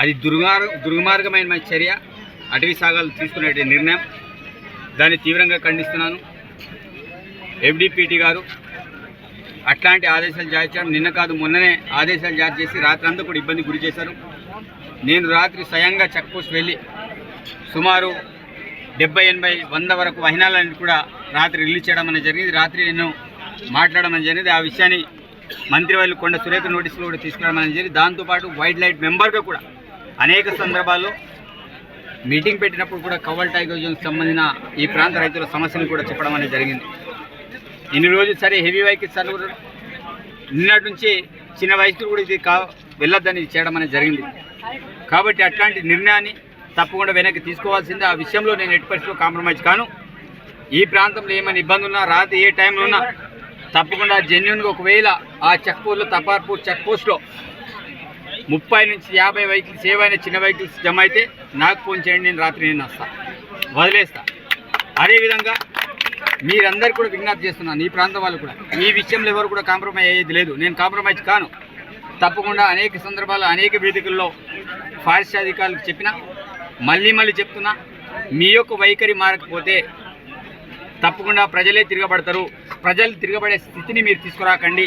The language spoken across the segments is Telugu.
అది దుర్మార్ దుర్మార్గమైన చర్య. అటవీ సాగాలు తీసుకునే నిర్ణయం. దాన్ని తీవ్రంగా ఖండిస్తున్నాను. ఎఫ్డిపిటి గారు అట్లాంటి ఆదేశాలు జారీ చేయడం నిన్న కాదు మొన్ననే ఆదేశాలు జారీ చేసి రాత్రి అంతా కూడా ఇబ్బంది గురి చేశారు. నేను రాత్రి స్వయంగా చెక్పోస్ట్ వెళ్ళి సుమారు డెబ్బై ఎనభై వంద వరకు వాహనాలన్నీ కూడా రాత్రి రిలీజ్ చేయడం అనేది జరిగింది. రాత్రి నేను మాట్లాడడం జరిగింది. ఆ విషయాన్ని మంత్రి వాళ్ళు కొండ సురేఖ నోటీసులు కూడా తీసుకురావడం అనేది జరిగింది. దాంతోపాటు వైల్డ్ లైఫ్ మెంబర్గా కూడా అనేక సందర్భాల్లో మీటింగ్ పెట్టినప్పుడు కూడా కవల్ టైగర్ జోన్కి సంబంధించిన ఈ ప్రాంత రైతుల సమస్యలు కూడా చెప్పడం అనేది జరిగింది. ఇన్ని రోజులు సరే హెవీ వెహికల్స్ అని కూడా నిన్నటి నుంచి చిన్న వయసులో కూడా ఇది కా వెళ్ళొద్దని చేయడం అనేది జరిగింది. కాబట్టి అట్లాంటి నిర్ణయాన్ని తప్పకుండా వెనక్కి తీసుకోవాల్సిందే. ఆ విషయంలో నేను ఎట్టి పరిస్థితిలో కాంప్రమైజ్ కాను. ఈ ప్రాంతంలో ఏమైనా ఇబ్బంది ఉన్నా రాత్రి ఏ టైంలో ఉన్నా తప్పకుండా జెన్యున్గా ఒకవేళ ఆ చెక్ పోస్ట్లో తపార్పూర్ చెక్ పోస్ట్లో ముప్పై నుంచి యాభై వెహికల్స్ ఏవైనా చిన్న వెహికల్స్ జమ అయితే నాకు ఫోన్ చేయండి నేను రాత్రి నేను వస్తా. వదిలేస్తా. అదేవిధంగా మీరందరూ కూడా విజ్ఞప్తి చేస్తున్నాను ఈ ప్రాంతం వాళ్ళు కూడా. ఈ విషయంలో ఎవరు కూడా కాంప్రమైజ్ అయ్యేది లేదు. నేను కాంప్రమైజ్ కాను. తప్పకుండా అనేక సందర్భాల్లో అనేక వేదికల్లో ఫారెస్ట్ అధికారులకు చెప్పిన మళ్ళీ మళ్ళీ చెప్తున్నా మీ యొక్క వైఖరి మారకపోతే తప్పకుండా ప్రజలే తిరగబడతారు. ప్రజలు తిరగబడే స్థితిని మీరు తీసుకురాకండి.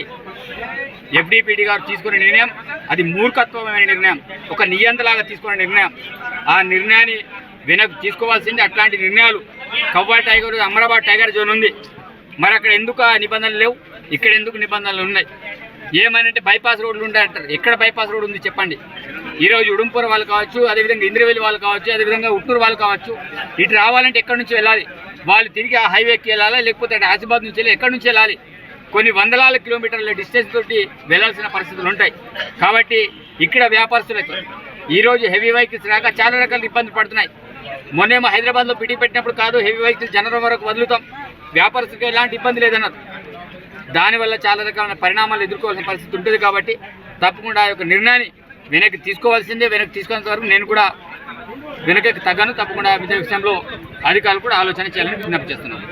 ఎఫ్డిపిడి గారు తీసుకునే నిర్ణయం అది మూర్ఖత్వమైన నిర్ణయం. ఒక నియంతలాగా తీసుకునే నిర్ణయం. ఆ నిర్ణయాన్ని వెనక్కి తీసుకోవాల్సింది అట్లాంటి నిర్ణయాలు. Kawal tiger Amrabad tiger zone ఉంది. మరి అక్కడ ఎందుకు ఆ నిబంధనలు లేవు? ఇక్కడ ఎందుకు నిబంధనలు ఉన్నాయి? ఏమనంటే బైపాస్ రోడ్లు ఉంటాయంటారు ఎక్కడ బైపాస్ రోడ్ ఉంది చెప్పండి? ఈరోజు ఉడుంపూర్ వాళ్ళు కావచ్చు అదేవిధంగా ఇంద్రవేలి వాళ్ళు కావచ్చు అదేవిధంగా ఉట్నూరు వాళ్ళు కావచ్చు. ఇటు రావాలంటే ఎక్కడి నుంచి వెళ్ళాలి? వాళ్ళు తిరిగి ఆ హైవేకి వెళ్ళాలా? లేకపోతే అటు ఆసిబాద్ నుంచి వెళ్ళి ఎక్కడి నుంచి వెళ్ళాలి? కొన్ని వందలాల కిలోమీటర్ల డిస్టెన్స్ తోటి వెళ్ళాల్సిన పరిస్థితులు ఉంటాయి. కాబట్టి ఇక్కడ వ్యాపారస్తులకి ఈరోజు హెవీ వెహికల్స్ రాక చాలా రకాల ఇబ్బందులు పడుతున్నాయి. మొన్నేమో హైదరాబాద్లో పిటి పెట్టినప్పుడు కాదు హెవీ వెహికల్స్ జనరల్ వరకు వదులుతాం. వ్యాపారస్తులకు ఎలాంటి ఇబ్బంది లేదన్నారు. దానివల్ల చాలా రకాల పరిణామాలు ఎదుర్కోవాల్సిన పరిస్థితి ఉంటుంది కాబట్టి తప్పకుండా ఆ యొక్క నిర్ణయాన్ని వెనక్కి తీసుకోవాల్సిందే. వెనక్కి తీసుకునేంత వరకు నేను కూడా వెనక్కి తగ్గను. తప్పకుండా ఆ విషయంలో అధికారులు కూడా ఆలోచన చేయాలని విజ్ఞప్తి చేస్తున్నాను.